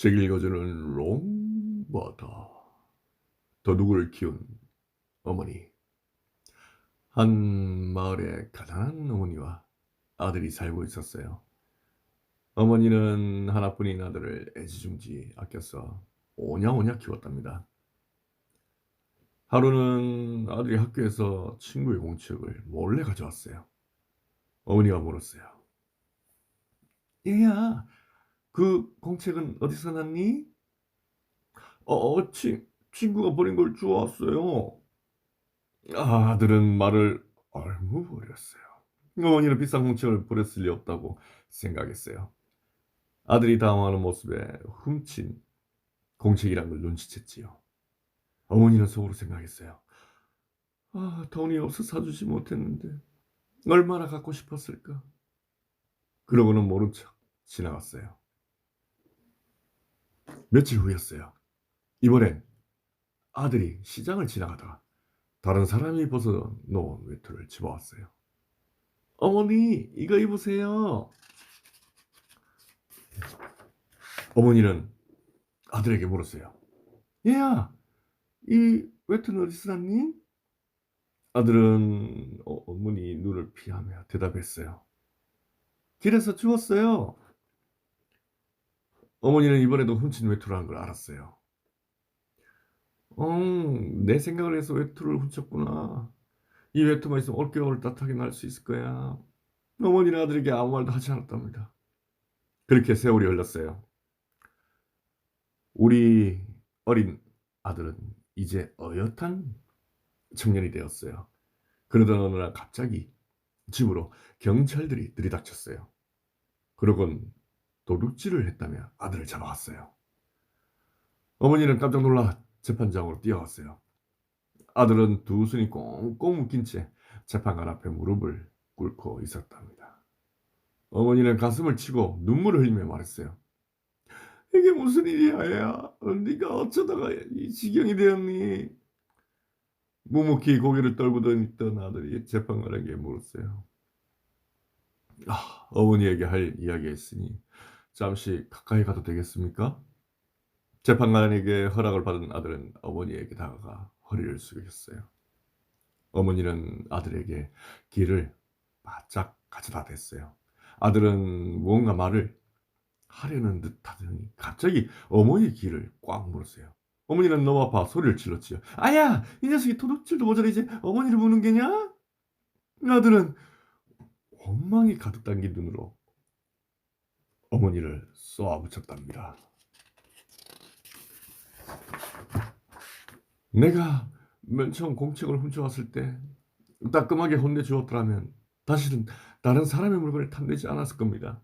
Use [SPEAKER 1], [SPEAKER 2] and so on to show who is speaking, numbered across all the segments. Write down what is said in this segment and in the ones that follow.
[SPEAKER 1] 책 읽어주는 롱버터. 도둑을 키운 어머니. 한 마을에 가난한 어머니와 아들이 살고 있었어요. 어머니는 하나뿐인 아들을 애지중지 아껴서 오냐오냐 키웠답니다. 하루는 아들이 학교에서 친구의 공책을 몰래 가져왔어요. 어머니가 물었어요. 얘야, 그 공책은 어디서 났니? 어, 어, 치, 친구가 버린 걸 주워왔어요. 아, 아들은 말을 얼무버렸어요. 어머니는 비싼 공책을 버렸을 리 없다고 생각했어요. 아들이 당황하는 모습에 훔친 공책이란 걸 눈치챘지요. 어머니는 속으로 생각했어요. 아, 돈이 없어 사주지 못했는데 얼마나 갖고 싶었을까? 그러고는 모른 척 지나갔어요. 며칠 후였어요. 이번엔 아들이 시장을 지나가다가 다른 사람이 벗어 놓은 외투를 집어왔어요. 어머니, 이거 입으세요. 어머니는 아들에게 물었어요. 얘야, 이 외투는 어디서 샀니? 아들은 어, 어머니 눈을 피하며 대답했어요. 길에서 주웠어요. 어머니는 이번에도 훔친 외투라는 걸 알았어요. 음, 내 생각을 해서 외투를 훔쳤구나. 이 외투만 있으면 올겨울 따뜻하게 날 수 있을 거야. 어머니는 아들에게 아무 말도 하지 않았답니다. 그렇게 세월이 흘렀어요. 우리 어린 아들은 이제 어엿한 청년이 되었어요. 그러던 어느 날 갑자기 집으로 경찰들이 들이닥쳤어요. 그러곤 도둑질을 했다며 아들을 잡아왔어요. 어머니는 깜짝 놀라 재판장으로 뛰어왔어요. 아들은 두 손이 꽁꽁 묶인 채 재판관 앞에 무릎을 꿇고 있었답니다. 어머니는 가슴을 치고 눈물을 흘리며 말했어요. 이게 무슨 일이야, 야? 네가 어쩌다가 이 지경이 되었니? 묵묵히 고개를 떨구던 있던 아들이 재판관에게 물었어요. 아, 어머니에게 할 이야기가 있으니 잠시 가까이 가도 되겠습니까? 재판관에게 허락을 받은 아들은 어머니에게 다가가 허리를 숙였어요. 어머니는 아들에게 길을 바짝 가져다 댔어요. 아들은 무언가 말을 하려는 듯 하더니 갑자기 어머니의 귀를 꽉 물었어요. 어머니는 너무 아파 소리를 질렀지요. 아야, 이 녀석이 도둑질도 모자라 이제 어머니를 무는 게냐? 아들은 원망이 가득 담긴 눈으로 어머니를 쏘아붙였답니다. 내가 맨 처음 공책을 훔쳐왔을 때 따끔하게 혼내주었더라면 다시는 다른 사람의 물건을 탐내지 않았을 겁니다.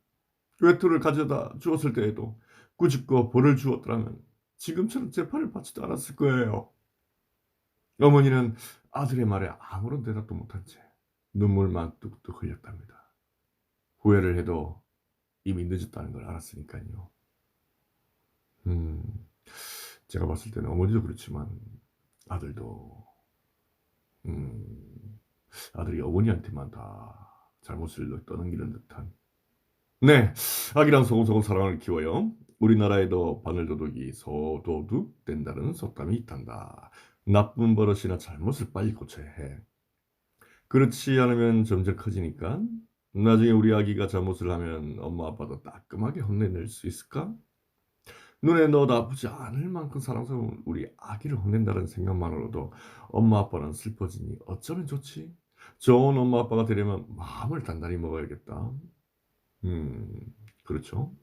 [SPEAKER 1] 외투를 가져다 주었을 때에도 꾸짖고 벌을 주었더라면 지금처럼 재판을 받지도 않았을 거예요. 어머니는 아들의 말에 아무런 대답도 못한 채 눈물만 뚝뚝 흘렸답니다. 후회를 해도 이미 늦었다는 걸 알았으니까요. 음, 제가 봤을 때는 어머니도 그렇지만 아들도, 음, 아들이 어머니한테만 다 잘못을 떠넘기는 듯한. 네, 아기랑 소곤소곤 사랑을 키워요. 우리나라에도 바늘도둑이 소도둑 된다는 속담이 있단다. 나쁜 버릇이나 잘못을 빨리 고쳐야 해. 그렇지 않으면 점점 커지니까 나중에 우리 아기가 잘못을 하면 엄마 아빠도 따끔하게 혼내낼 수 있을까? 눈에 넣어도 아프지 않을 만큼 사랑스러운 우리 아기를 혼낸다는 생각만으로도 엄마 아빠는 슬퍼지니 어쩌면 좋지? 좋은 엄마 아빠가 되려면 마음을 단단히 먹어야겠다. 음, 그렇죠.